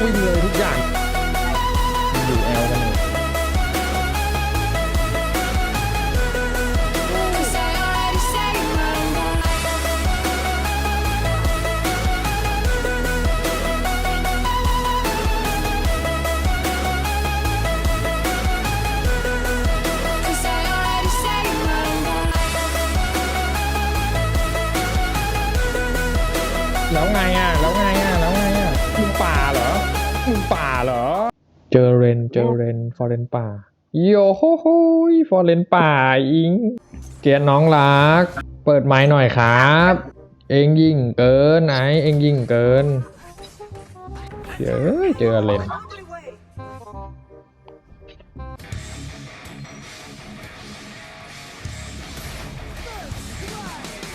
เลยทุกอย่าง เหรอ เจอเรน เจอเรน ฟอร์เรนป่า โยโฮโฮฟอร์เรนป่าอิง เกียรติน้องรัก เปิดไม้หน่อยครับ เองยิ่งเกินไหนเองยิ่งเกินเจอเจอเรน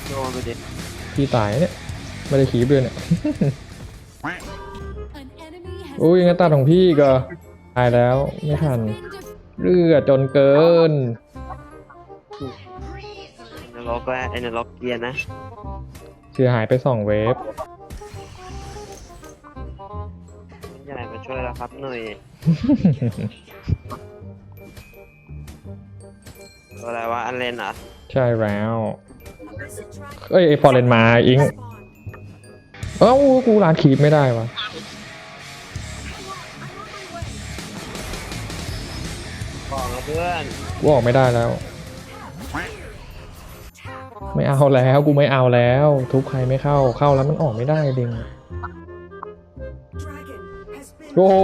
โดนไปดิพี่ตายเนี่ย ไม่ได้ขีบเลยเนี่ย An enemy has อุ้ยงั้นตัดของพี่ก็ตายแล้วไม่ทัน been defeated. เลือดจนเกินนรกก็ไอ้นรกเกียร์นะเสียหายไปสองเวฟใหญ่มาช่วยแล้วครับหน่อยตัวอะไรวะอันเลนเหรอะใช่แล้วเอ้ยไอฟอร์เรนมาอิงเอ้ากูร้านขีบไม่ได้วะ เพื่อนกูออกไม่ได้แล้ว ไม่เอาแล้วกูไม่เอาแล้ว ทุบใครไม่เข้าเข้าแล้วมันออกไม่ได้ดิงโอ้โห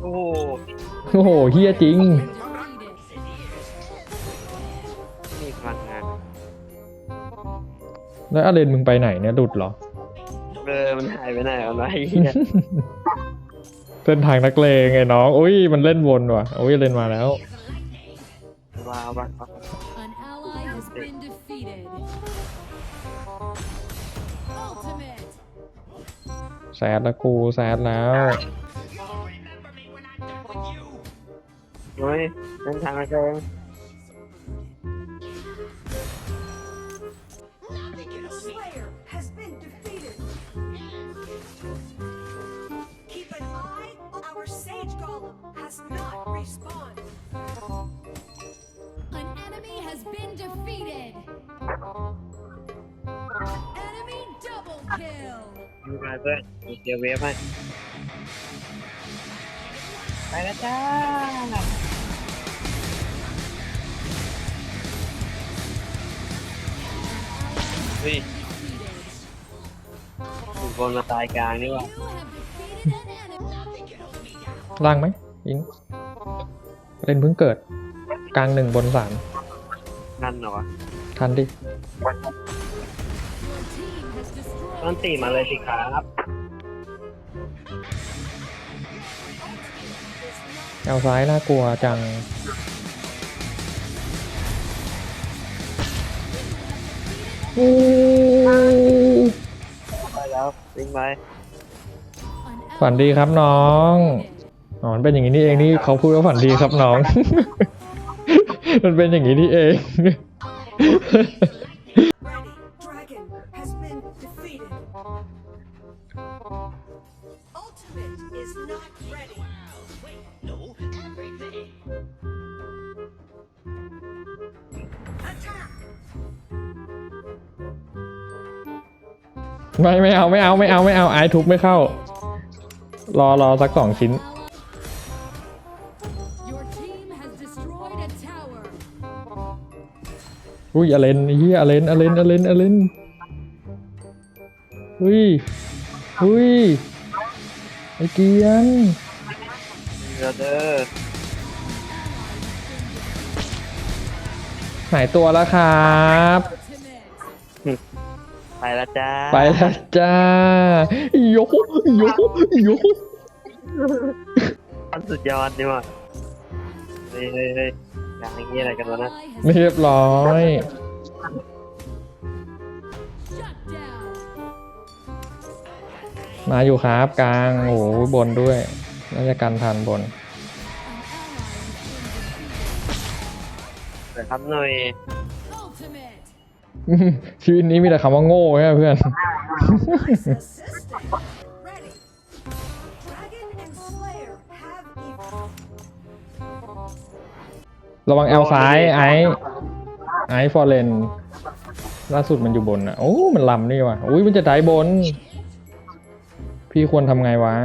โอ้โหโอ้โหเฮียจริงมีพลังงานแล้วอาเรนมึงไปไหนเนี่ยหลุดเหรอ เออมันหายไปไหนเอาไว้เหี้ย เส้นทางนักเลงไงน้องอุ้ยมันเล่นวนว่ะอุ้ยเล่นมาแล้วว้าวว้าว An ally has been defeated. Ultimate. แซดแล้วกูแซดแล้ว เฮ้ยเส้นทางนักเลง เพื่อนมีเกียร์เวฟให้ไปแล้วจ้าเฮ้ย Defeated. ถูกบอลมาตายกลางนี่หว่า You have defeated an enemy. ล่างไหมอิงเล่นเพิ่งเกิด กลางหนึ่งบนสามนั่นเหรอวะทันดิ ต้นตีมาเลยสิครับแอลซ้ายน่ากลัวจัง ไปแล้ววิ่งไปฝันดีครับน้องอ๋อมันเป็นอย่างนี้นี่เองนี่เขาพูดว่าฝันดีครับน้อง มันเป็นอย่างนี้นี่เอง has been defeated. Ultimate is not ready. Attack! ไม่ไม่เอาไม่เอาไม่เอาไม่เอาไอทุบไม่เข้า รอรอสักสองชิ้น Your team has destroyed a tower. อุ้ยอเลนเฮียอเลนอเลนอเลนอเลน อุ้ยอุ้ยไอเกียนเดี๋ยวเด้อหายตัวแล้วครับ Ultimate. ไปแล้วจ้าไปแล้วจ้าโยโยโยอันสุดยอดนี่หว่าเฮ้ยเฮ้ยเฮ้ยอย่างนี้อะไรกันวะนะ Ally has เรียบร้อย มาอยู่ครับกลางโอ้โหบนด้วยน่าจะกันทันบน An ally has been defeated. เดี๋ยวครับหน่อย Ultimate. ชีวิตนี้มีแต่คำว่าโง่ใช่ไหมเพื่อนเ Nice assistant. Ready. Dragon and Slayer have evolved. ระวังแอลซ้ายไอไอฟอร์เรนล่าสุดมันอยู่บนอะโอ้ มันลำนี่ว่ะอุ้ยมันจะได้บน พี่ควรทำไงวะ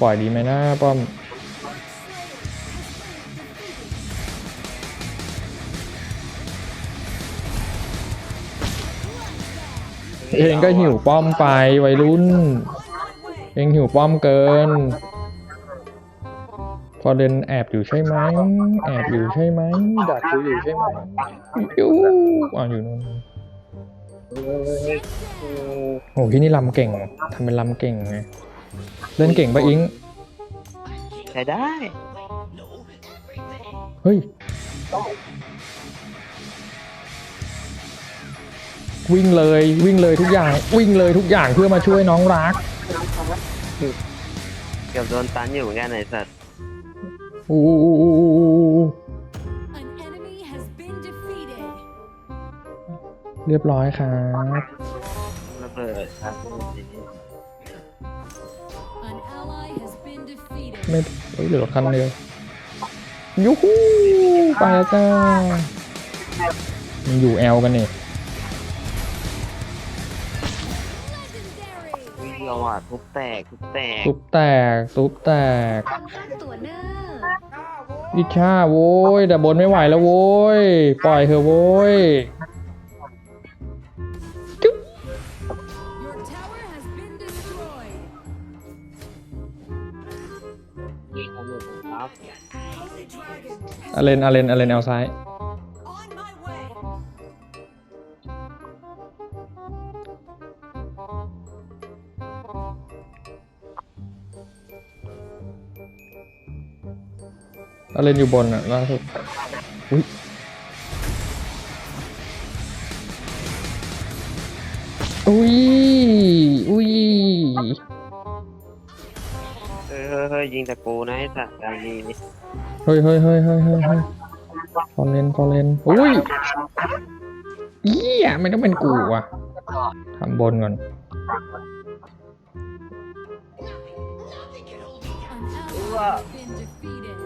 ปล่อยดีไหมนะป้อม เองก็หิวป้อมไปวัยรุ่น เองหิวป้อมเกินฟอร์เรนแอบอยู่ใช่ไหม แอบอยู่ใช่ไหมดักกูอยู่ใช่ไหมยูอ่าอยู่นู่น โอ้พี่นี่ลำเก่งทำเป็นลำเก่งไงเล่นเก่งปะอิงใช้ได้ เฮ้ย วิ่งเลยวิ่งเลยทุกอย่าง วิ่งเลยทุกอย่างเพื่อมาช่วยน้องรักเกือบโดนตันอยู่เหมือนกันไอ้สัตว์อู้อู้อู้อู้อู้อู้ เรียบร้อยครับระเบิดครับ An ally has been defeated. ไม่เฮ้ยเหลือรถคันเดียวยูฮูไปแล้วจ้ามันอยู่แอลกันนี่ Legendary. วิ่งเราอะทุบแตกทุบแตกทุบแตกทุบแตกตัวเนอร์อิชาโว้ยแต่บนไม่ไหวแล้วโว้ย ปล่อยเถอะโว้ย Dragon อเลนอาเลนอาเลนแอลซ้าย on my way. อเลนอยู่บนอะล่าสุดอุ้ยอุ้ยอุ้ยเฮ้ยเฮ้ยเฮ้ยยิงแต่กูนะไอ้สัตว์อันนี้ เฮ้ยเฮ้ยเฮ้ยเฮ้ยเฮ้ยเฮ้ยฟอร์เรนฟอร์เรนอุ้ยเยี่ยไม่ต้องเป็นกูว่ะทำบนก่อน An ally has been defeated.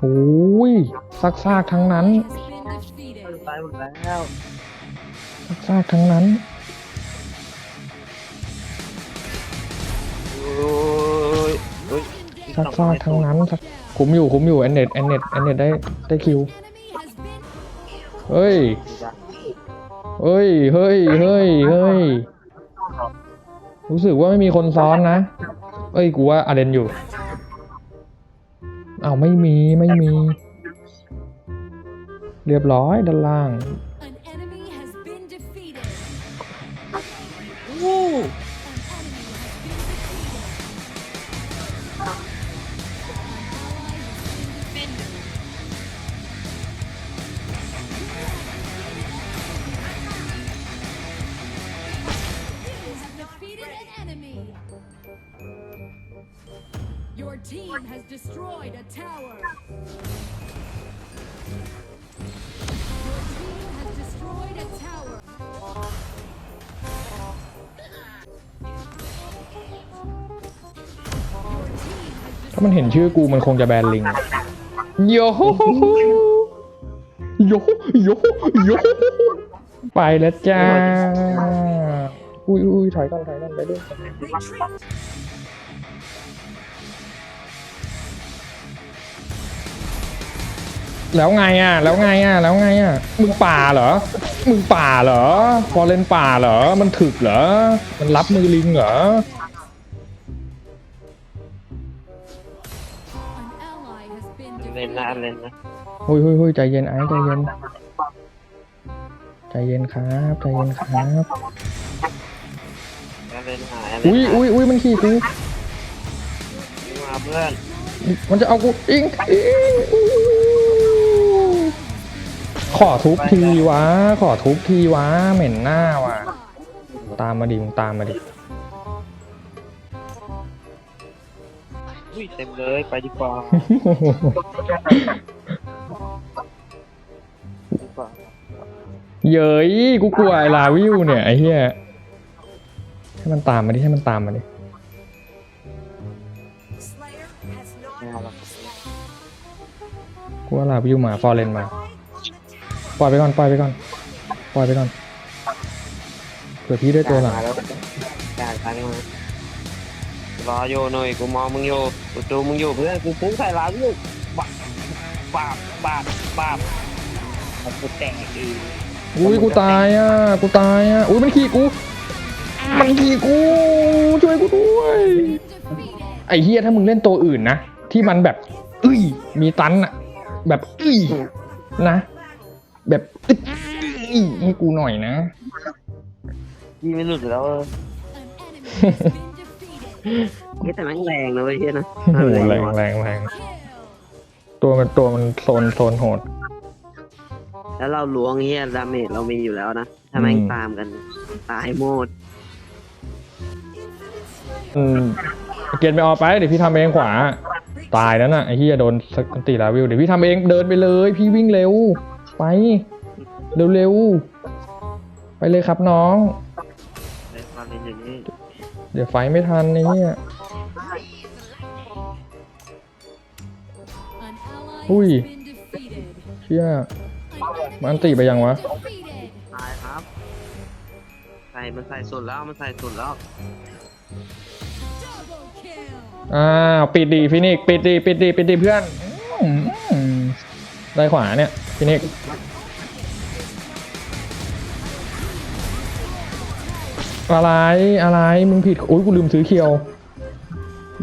โอ้ยซากซากๆทั้งนั้น Has been defeated. ตายหมดแล้วซากซากๆทั้งนั้น ซากซากทั้งนั้นสักคุ้มอยู่คุ้มอยู่แอนเน็ตแอนเน็ตแอนเน็ตได้ได้คิวเฮ้ยเฮ้ยเฮ้ยเฮ้ยเฮ้ยรู้สึกว่าไม่มีคนซ้อนนะเอ้ยกูว่าอาเดนอยู่อ้าวไม่มีไม่มี เรียบร้อยด้านล่าง defeated an enemy. Your team has destroyed a tower. Your team has destroyed a tower. ถ้ามันเห็นชื่อกูมันคงจะแบนลิงโยโฮโยโยโยไปแล้วจ้า อุ้ยอุ้ยถอยก่อนถอยก่อนไปด้วยแล้วไงอะ แล้วไงอะ แล้วไงอะ มึงป่าเหรอ มึงป่าเหรอ พอเล่นป่าเหรอ มันถึกเหรอ มันรับมือลิงเหรอ เล่นนะเล่นนะหุยหุยหุยใจเย็นไอ้ใจเย็น ใจเย็นครับ ใจเย็นครับ เล่นหาอุ้ยอุ้ยอุ้ยมันขี่กูมาเพื่อนมันจะเอากูอิงอิงอู้ขอทุบทีวะ ขอทุบทีวะ เหม็นหน้าว่ะตามมาดิมึงตามมาดิอุ้ยเต็มเลยไปดีกว่าดีกว่าเย้ยกูกลัวไอ้ลาวิวเนี่ยไอ้เหี้ย ให้มันตามมาดิให้มันตามมาดิกูว่าลาวิวมาฟอร์เรนมา ปล่อยไปก่อน ปล่อยไปก่อน ปล่อยไปก่อน เผื่อพี่ได้ตัวหลังจ่ายตังค์มารออยู่หน่อยกูมองมึงอยู่กูดูมึงอยู่เพื่อนกูฟุ้งใส่ร้านอยู่บาบาบาบาบเอากูแตกอีกอุ้ยกูตายอะ กูตายอะ อุ้ยมันขี่กู มันขี่กูช่วยกูด้วย Defeated. ไอ้เฮียถ้ามึงเล่นตัวอื่นนะที่มันแบบเอ้ยมีตันอะแบบเอ้ยนะ แบบเอ้ยให้กูหน่อยนะพี่ไม่หลุดแล้วเออ An enemy has been defeated. เฮ้ยแต่แม่งแรงนะเว้ยเฮียนะโอ้โหแรงแรงแรง Kill. ตัวมันตัวมันโซนโซนโหด แล้วเราล้วงเฮียดาเมจเรามีอยู่แล้วนะถ้าแม่งอืมตามกันตายหมด อืมเกียนไปออกไปเดี๋ยวพี่ทำเองขวา ตายแล้วน่ะไอ้ที่จะโดนสกตีลาวิวเดี๋ยวพี่ทำเองเดินไปเลย พี่วิ่งเร็ว ไป เร็วๆ ไปเลยครับน้อง ในความเป็นอย่างนี้เดี๋ยวไฟไม่ทันไอ้เนี่ย An ally Ui. has been defeated. เชี่ยมันอันตีไปยังวะ ตายครับ ใส่มันใส่สุดแล้วมันใส่สุดแล้ว อ้าวปิดดีฟินิกปิดดีปิดดีปิดดีเพื่อนได้ขวาเนี่ยฟินิกอะไรอะไรมึงผิดโอ้ยกูลืมซื้อเคียว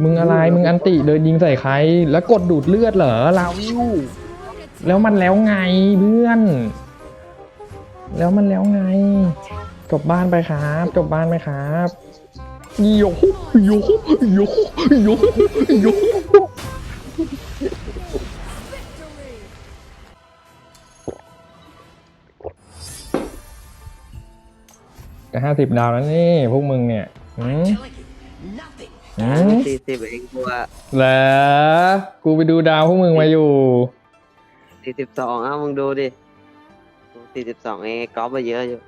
มึงอะไรมึงอันติเดินยิงใส่ใคร แล้วกดดูดเลือดเหรอลาวิวแล้วมันแล้วไงเพื่อน แล้วมันแล้วไงจบบ้านไปครับจบบ้านไปครับ โยโยโยโยโยจะห้าสิบดาวแล้วนี่ พวกมึงเนี่ยหืมหืมสี่สิบเองกูอะเหรอกูไปดูดาวพวกมึงมาอยู่สี่สิบสองอะมึงดูดิสี่สิบสองเองก๊อฟมาเยอะอยู่